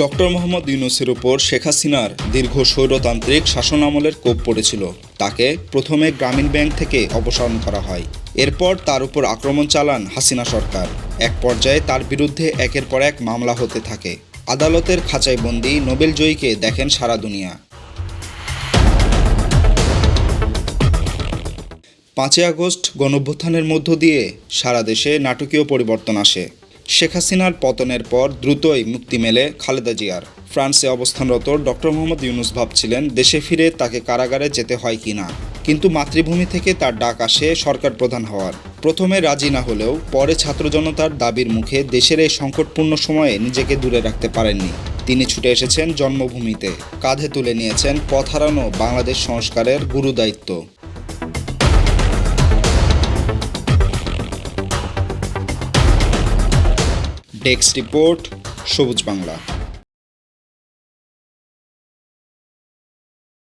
Doctor Mohammad ইউনুসের উপর শেখ হাসিনার দীর্ঘ স্বৈরতান্ত্রিক শাসন আমলের কোপ পড়েছিল। তাকে প্রথমে গ্রামীণ ব্যাংক থেকে অপসারণ করা হয়। এরপর তার উপর আক্রমণ চালান হাসিনা সরকার। এক পর্যায়ে তার বিরুদ্ধে একের পর এক মামলা হতে থাকে। আদালতের খাঁচাইবন্দি নোবেল জয়ীকে দেখেন সারা দুনিয়া। পাঁচই আগস্ট গণঅভ্যুত্থানের মধ্য দিয়ে সারা দেশে নাটকীয় পরিবর্তন আসে। শেখ হাসিনার পতনের পর দ্রুতই মুক্তি মেলে খালেদা জিয়ার। ফ্রান্সে অবস্থানরত ডক্টর মোহাম্মদ ইউনুস ভাবছিলেন দেশে ফিরে তাকে কারাগারে যেতে হয় কিনা কিন্তু মাতৃভূমি থেকে তার ডাক আসে সরকার প্রধান হওয়ার। প্রথমে রাজি না হলেও পরে ছাত্র জনতার দাবির মুখে দেশের এই সংকটপূর্ণ সময়ে নিজেকে দূরে রাখতে পারেননি। তিনি ছুটে এসেছেন জন্মভূমিতে। কাঁধে তুলে নিয়েছেন পথ হারানো বাংলাদেশ সংস্কারের গুরুদায়িত্ব। ডেস্ক রিপোর্ট সবুজ বাংলা।